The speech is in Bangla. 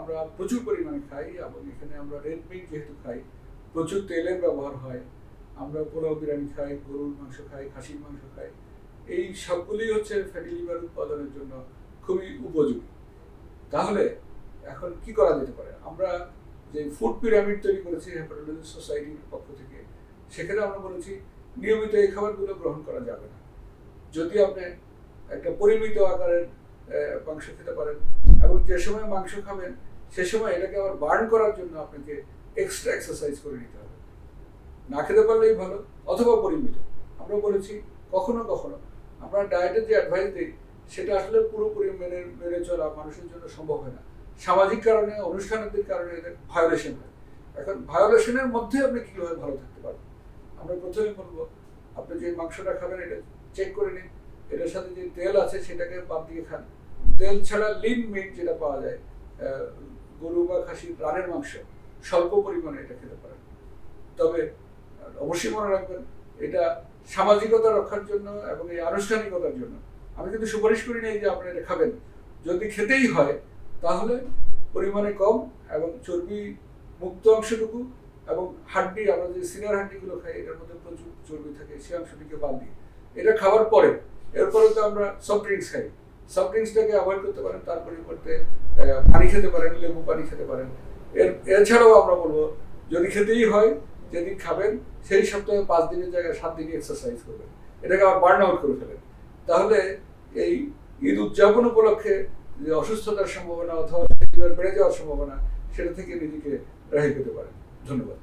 আমরা প্রচুর পরিমাণে খাই এবং এখানে আমরা রেড মিট যেহেতু খাই, প্রচুর তেলের ব্যবহার হয়। আমরা পোলাও বিরিয়ানি খাই, গরুর মাংস খাই, খাসির মাংস খাই। এই সবগুলি হচ্ছে ফ্যাটি লিভার উৎপাদনের জন্য খুবই উপযোগী। তাহলে এখন কি করা যেতে পারে? আমরা যে ফুড পিরামিড তৈরি করেছি হেপাটোলজি সোসাইটির পক্ষ থেকে, সেখানে আমরা বলেছি, নিয়মিত এই খাবারগুলো গ্রহণ করা যাবে না। যদি আপনি একটা পরিমিত আকারের মাংস খেতে পারেন এবং যে সময় মাংস খাবেন সে সময় এটাকে আবার বার্ন করার জন্য আপনাকে এক্সট্রা এক্সারসাইজ করে নিতে হবে। না খেতে পারলেই ভালো, অথবা পরিমিত। আমরা বলেছি, কখনো কখনো। আমরা ডায়েটের যে অ্যাডভাইস দিই, সেটা আসলে পুরোপুরি মেনে মেনে চলা মানুষের জন্য সম্ভব হয় না। সামাজিক কারণে অনুষ্ঠানের কারণে এদের ভায়োলেশন হয়। এখন ভায়োলেশনের মধ্যে আপনি কীভাবে ভালো থাকতে পারবেন? আমরা প্রথমে বলব, আপনি যে মাংসটা খাবেন, এটা চেক করে নিন। এটার সাথে যে তেল আছে, সেটাকে বাদ দিয়ে খান। তেল ছাড়া লিন মিট যেটা পাওয়া যায় গরু বা খাসির রানের মাংস, স্বল্প পরিমাণে এটা খেতে পারেন। তবে অবশ্যই মনে রাখবেন, এটা সামাজিকতা রক্ষার জন্য এবং এই আনুষ্ঠানিকতার জন্য। আমি কিন্তু সুপারিশ করি নাই যে আপনি এটা খাবেন। যদি খেতেই হয়, তাহলে পরিমাণে কম এবং চর্বি মুক্ত অংশটুকু এবং হাড্ডি, আমরা যে সিনিয়র হাড্ডিগুলো খাই, এটার মধ্যে প্রচুর চর্বি থাকে সেই অংশটিকে বাদ দিই। এটা খাওয়ার পরে, এরপরে তো আমরা সফট ড্রিঙ্কস খাই। সফট ড্রিঙ্কসটাকে অ্যাভয়েড করতে পারেন তার পরিবর্তে পানি খেতে পারেন, লেবু পানি খেতে পারেন। এর, এছাড়াও আমরা বলব, যদি খেতেই হয়, যেদিন খাবেন, সেই সপ্তাহে পাঁচ দিনের জায়গায় সাত দিনই এক্সারসাইজ করবেন। এটাকে আবার বার্ন আউট করে ফেলেন। তাহলে এই ঈদ উদযাপন উপলক্ষে যে অসুস্থতার সম্ভাবনা অথবা বেড়ে যাওয়ার সম্ভাবনা, সেটা থেকে নিজেকে রেহাই পেতে পারেন। ধন্যবাদ।